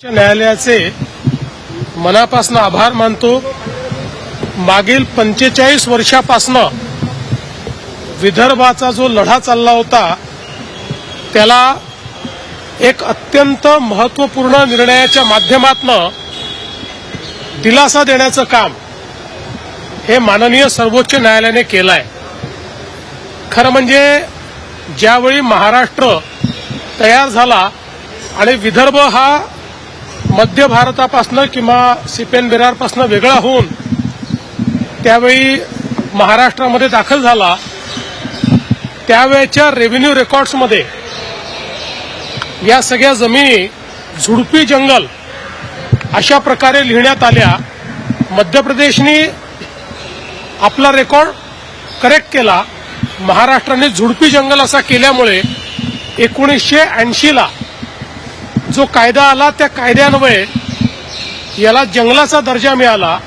उच्च न्यायालयाचे मनापासून आभार मानतो. मागील पंचेचाळीस वर्षापासनं विदर्भाचा जो लढा चालला होता त्याला एक अत्यंत महत्त्वपूर्ण निर्णयाच्या माध्यमातनं दिलासा देण्याचं काम हे माननीय सर्वोच्च न्यायालयाने केलं आहे खरं म्हणजे ज्यावेळी महाराष्ट्र तयार झाला आणि विदर्भ हा मध्य भारतापासनं किंवा सिपेन बिरारपासनं वेगळा होऊन त्यावेळी महाराष्ट्रामध्ये दाखल झाला त्यावेळेच्या रेव्हेन्यू रेकॉर्ड्समध्ये या सगळ्या जमिनी झुडपी जंगल अशा प्रकारे लिहिण्यात आल्या. मध्य प्रदेशनी आपला रेकॉर्ड करेक्ट केला. महाराष्ट्राने झुडपी जंगल असा केल्यामुळे एकोणीसशे ऐंशीला जो कायदा आला त्या कायद्यान्वये याला जंगलाचा दर्जा मिळाला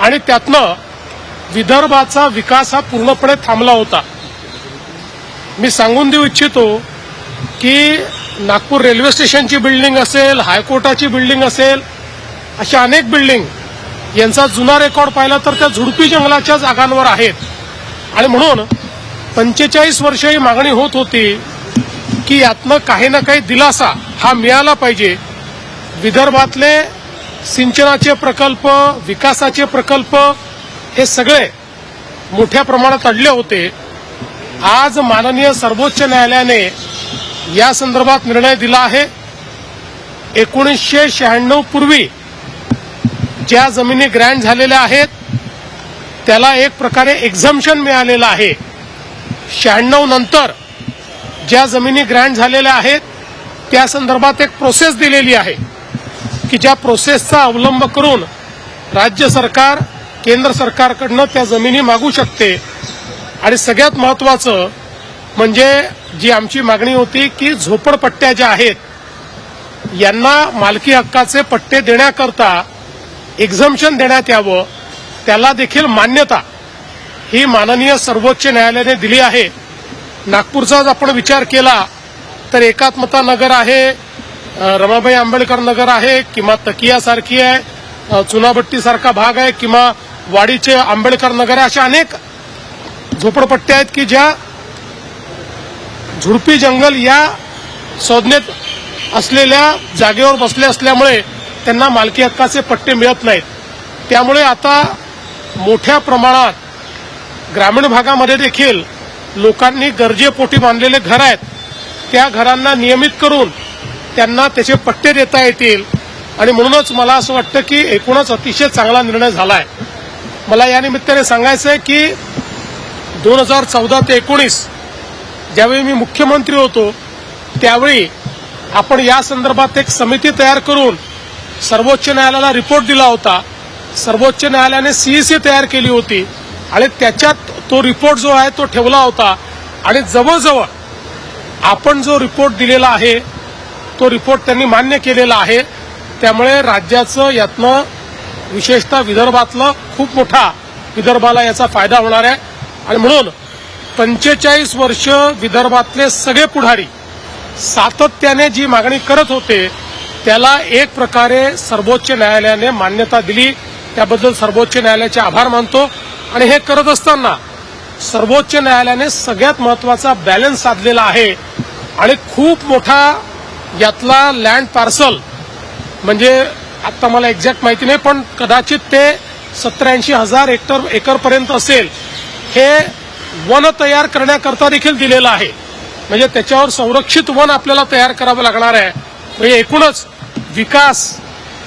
आणि त्यातनं विदर्भाचा विकास हा पूर्णपणे थांबला होता. मी सांगून देऊ इच्छितो की नागपूर रेल्वे स्टेशनची बिल्डिंग असेल हायकोर्टाची बिल्डिंग असेल अशा अनेक बिल्डिंग यांचा जुना रेकॉर्ड पाहिला तर त्या झुडपी जंगलाच्या जागांवर आहेत. आणि म्हणून पंचेचाळीस वर्ष ही मागणी होत होती की यातनं काही ना काही दिलासा हा मिळाला पाहिजे. विदर्भातले सिंचनाचे प्रकल्प विकासाचे प्रकल्प हे सगळे मोठ्या प्रमाणात अडले होते. आज माननीय सर्वोच्च न्यायालयाने या संदर्भात निर्णय दिला आहे. एकोणीसशे शहाण्णव पूर्वी ज्या जमिनी ग्रँड झालेल्या आहेत त्याला एक प्रकारे एक्झम्शन मिळालेलं आहे. शहाण्णव नंतर ज्या जमिनी ग्रँड झालेल्या आहेत त्या संदर्भात एक प्रोसेस दिलेली आहे की ज्या प्रोसेसचा अवलंब करून राज्य सरकार केंद्र सरकारकडनं त्या जमिनी मागू शकते. आणि सगळ्यात महत्वाचं म्हणजे जी आमची मागणी होती की झोपडपट्ट्या ज्या आहेत यांना मालकी हक्काचे पट्टे देण्याकरता एक्झम्पन देण्यात यावं त्याला देखील मान्यता ही माननीय सर्वोच्च न्यायालयाने दिली आहे. नागपूरचा जर आपण विचार केला तर एकात्मता नगर आहे रमाबाई आंबेडकर नगर आहे किंवा तकियासारखी आहे चुनाभट्टीसारखा भाग आहे किंवा वाडीचे आंबेडकर नगर आहे अशा अनेक झोपडपट्ट्या आहेत की ज्या झुडपी जंगल या संज्ञेत असलेल्या जागेवर बसले असल्यामुळे त्यांना मालकी हक्काचे पट्टे मिळत नाहीत. त्यामुळे आता मोठ्या प्रमाणात ग्रामीण भागामध्ये देखील लोकांनी गरजेपोटी बांधलेले घर आहेत. त्या घरांना नियमित करून त्यांना त्याचे पट्टे देता येतील. आणि म्हणूनच मला असं वाटतं की एकूणच अतिशय चांगला निर्णय झाला आहे मला या निमित्ताने सांगायचं आहे की दोन हजार चौदा ते एकोणीस ज्यावेळी मी मुख्यमंत्री होतो त्यावेळी आपण या संदर्भात एक समिती तयार करून सर्वोच्च न्यायालयाला रिपोर्ट दिला होता. सर्वोच्च न्यायालयाने सीईसी तयार केली होती आणि त्याच्यात तो रिपोर्ट जो आहे तो ठेवला होता. आणि जवळजवळ आपण जो रिपोर्ट दिलेला आहे तो रिपोर्ट त्यांनी मान्य केलेला आहे. त्यामुळे राज्याचं यातनं विशेषतः विदर्भातलं खूप मोठा विदर्भाला याचा फायदा होणार आहे. आणि म्हणून पंचेचाळीस वर्ष विदर्भातले सगळे पुढारी सातत्याने जी मागणी करत होते त्याला एक प्रकारे सर्वोच्च न्यायालयाने मान्यता दिली. त्याबद्दल सर्वोच्च न्यायालयाचे आभार मानतो. आणि हे करत असताना सर्वोच्च न्यायालयाने सगळ्यात महत्त्वाचा बॅलन्स साधलेला आहे. आणि खूप मोठा यातला लँड पार्सल म्हणजे आता मला एक्झॅक्ट माहिती नाही पण कदाचित ते सत्याऐंशी हजार हेक्टर एकरपर्यंत असेल हे वन तयार करण्याकरता देखील दिलेलं आहे. म्हणजे त्याच्यावर संरक्षित वन आपल्याला तयार करावं लागणार आहे. म्हणजे एकूणच विकास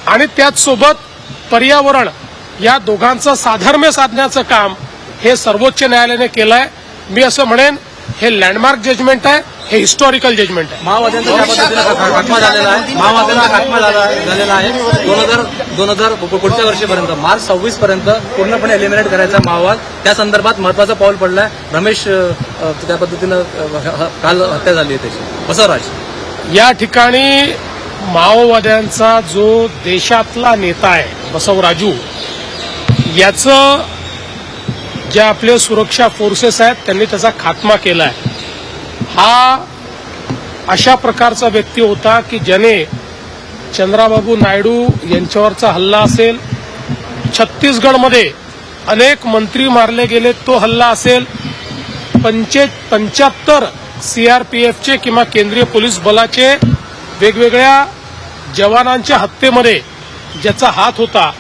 आणि त्याचसोबत पर्यावरण या दोघांचं साधर्म्य साधण्याचं काम हे सर्वोच्च न्यायालयाने केलं आहे मी असं म्हणेन हे लँडमार्क जजमेंट आहे. हे हिस्टॉरिकल जजमेंट आहे. माओवाद्यांचा ज्या पद्धतीने खात्मा झालेला आहे माओवाद्यांचा खात्मा झाला- झालेला आहे दोन हजार दोन हजार पुढच्या वर्षीपर्यंत मार्च सव्वीस पर्यंत पूर्णपणे एलिमिनेट करायचा माओवाद. त्या संदर्भात महत्वाचं पाऊल पडलंय. रमेश त्या पद्धतीनं काल हत्या झाली आहे त्याची. बसवराज या ठिकाणी माओवाद्यांचा जो देशातला नेता आहे बसवराजू याचं जे आपले सुरक्षा फोर्सेस आहेत त्यांनी त्याचा खात्मा केला आहे हा अशा प्रकारचा व्यक्ती होता की ज्याने चंद्राबाबू नायडू यांच्यावरचा हल्ला असेल छत्तीसगडमध्ये अनेक मंत्री मारले गेले तो हल्ला असेल पंचे पंच्याहत्तर सीआरपीएफचे किंवा केंद्रीय पोलीस बलाचे वेगवेगळ्या जवानांच्या हत्येमध्ये ज्याचा हात होता.